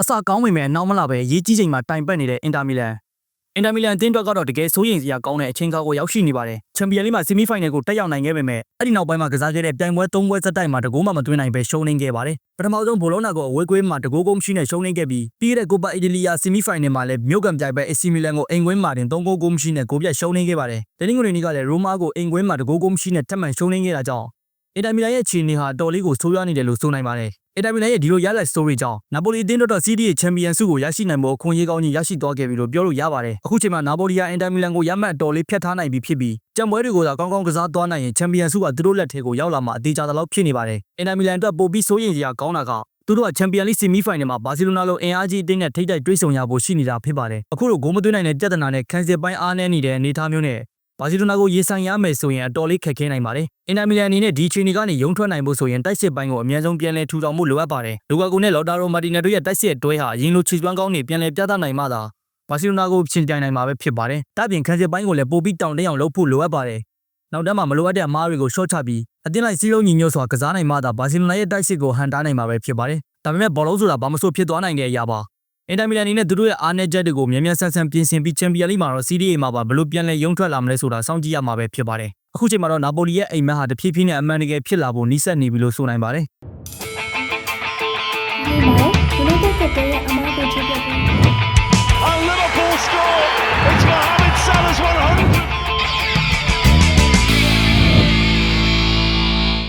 အစကောင်းပေမဲ့နောက်မလာပဲရေးကြီးချိန်မှာတိုင်ပတ်နေတဲ့အင်တာမီလန်အင်တာမီလန်အသင်းအတွက်ကတော့တကယ်စိုးရိမ်စရာကောင်းတဲ့အချိန်ကာကိုရောက်ရှိနေပါတယ်ချန်ပီယံလိမှာဆီမီဖိုင်နယ်ကိုတက်ရောက်နိုင်ခဲ့ပေမဲ့အဲ့ဒီနောက်ပိုင်းမှာကစားခဲ့တဲ့ပြိုင်ပွဲ၃ပွဲစတိုက်မှာတကိုးမှမသွင်းနိုင်ပဲရှုံးနေခဲ့ပါတယ်ပထမဆုံးဘောလုံးနာကိုအဝေးကွင်းမှာတကိုးကုန်းရှိနဲ့ရှုံးနေခဲ့ပြီးပြီးခဲ့တဲ့ကိုပါအီတလီယာဆီမီဖိုင်နယ်မှာလည်းမြို့ကန်ပြိုင်ပွဲအစီမီလန်ကိုအိမ်ကွင်းမှာတင်၃ဂိုးကုန်းရှိနဲ့ဂိုးပြတ်ရှုံးနေခဲ့ပါတယ်တနင်္ဂနွေနေ့ကလည်းရိုမာကိုအိမ်ကွင်းမှာတကိုးကုန်းရှိနဲ့ထပ်မံရှုံးနေခဲ့တာကြောင့်အင်တာမီလန်ရဲ့ခြေအနေဟာတော်လေးကိုဆိုးရွားနေတယ်လို့ဆိုနိုင်ပါတယ်။ အင်တာမီလန်ရဲ့ဒီလိုရလဒ်စတိုရီကြောင့်နာပိုလီအသင်းတို့တော့စီးတီးရဲ့ချန်ပီယံဆုကိုရရှိနိုင်ဖို့အခွင့်အရေးကောင်းကြီးရရှိသွားခဲ့ပြီလို့ပြောလို့ရပါတယ်။အခုချိန်မှာနာပိုလီဟာအင်တာမီလန်ကိုရမှတ်တော်လေးဖျက်ထားနိုင်ပြီဖြစ်ပြီးကြံပွဲတွေကိုသာကောင်းကောင်းကစားသွားနိုင်ရင်ချန်ပီယံဆုကသူတို့လက်ထဲကိုရောက်လာမှာအသေးချာသလောက်ဖြစ်နေပါတယ်။အင်တာမီလန်အတွက်ပိုပြီးစိုးရိမ်စရာကောင်းတာကသူတို့ကချန်ပီယံလိဆီမီဖိုင်နယ်မှာဘာစီလိုနာလိုအင်အားကြီးအသင်းနဲ့ထိပ်တိုက်တွေ့ဆုံရဖို့ရှိနေတာဖြစ်ပါတယ်။အခုလိုဂိုးမသွင်းနိုင်တဲ့ပြဿနာနဲ့ခန်းစစ်ပိုင်းအားနည်းနေတဲ့အနေအထားမျိုးနဲ့ ဘာစီလိုနာကိုရေဆိုင်ရမယ်ဆိုရင်အတော်လေးခက်ခဲနိုင်ပါတယ်။အင်တာမီလန်အနေနဲ့ဒီချိန်ကနေရုံထွက်နိုင်ဖို့ဆိုရင်တိုက်စစ်ပိုင်းကိုအများဆုံးပြန်လည်ထူထောင်မှုလိုအပ်ပါတယ်။လူကာကိုနဲ့လော်တာရိုမာတီနယ်တို့ရဲ့တိုက်စစ်အတွဲဟာအရင်လိုခြေစွမ်းကောင်းနေပြန်လည်ပြသနိုင်မှသာဘာစီလိုနာကိုချင်းပြိုင်နိုင်မှာပဲဖြစ်ပါတယ်။ဒါ့အပြင်ခန်းစစ်ပိုင်းကိုလည်းပိုပြီးတောင်တအောင်လုပ်ဖို့လိုအပ်ပါတယ်။နောက်တန်းမှာမလိုအပ်တဲ့အမားတွေကိုရှော့ချပြီးအတင်းလိုက်စီးလုံးညီညွတ်စွာကစားနိုင်မှသာဘာစီလိုနာရဲ့တိုက်စစ်ကိုဟန်တားနိုင်မှာပဲဖြစ်ပါတယ်။ဒါပေမဲ့ဘောလုံးဆိုတာဘာမဆိုဖြစ်သွားနိုင်တဲ့အရာပါ။ အင်တာမီလန်အနေနဲ့သူတို့ရဲ့အားနည်းချက်တွေကိုမြန်မြန်ဆန်ဆန်ပြင်ဆင်ပြီးချန်ပီယံလိမှာတော့ CDA မှာပါဘလို့ပြန်လဲရုံထွက်လာမလဲဆိုတာစောင့်ကြည့်ရမှာပဲဖြစ်ပါတယ်။အခုချိန်မှာတော့နာပိုလီရဲ့အိမ်မက်ဟာတဖြည်းဖြည်းနဲ့အမှန်တကယ်ဖြစ်လာဖို့နီးစပ်နေပြီလို့ဆိုနိုင်ပါတယ်။ဒီမှာဒီလိုတက်တဲ့အမှန်တကယ်ဖြစ်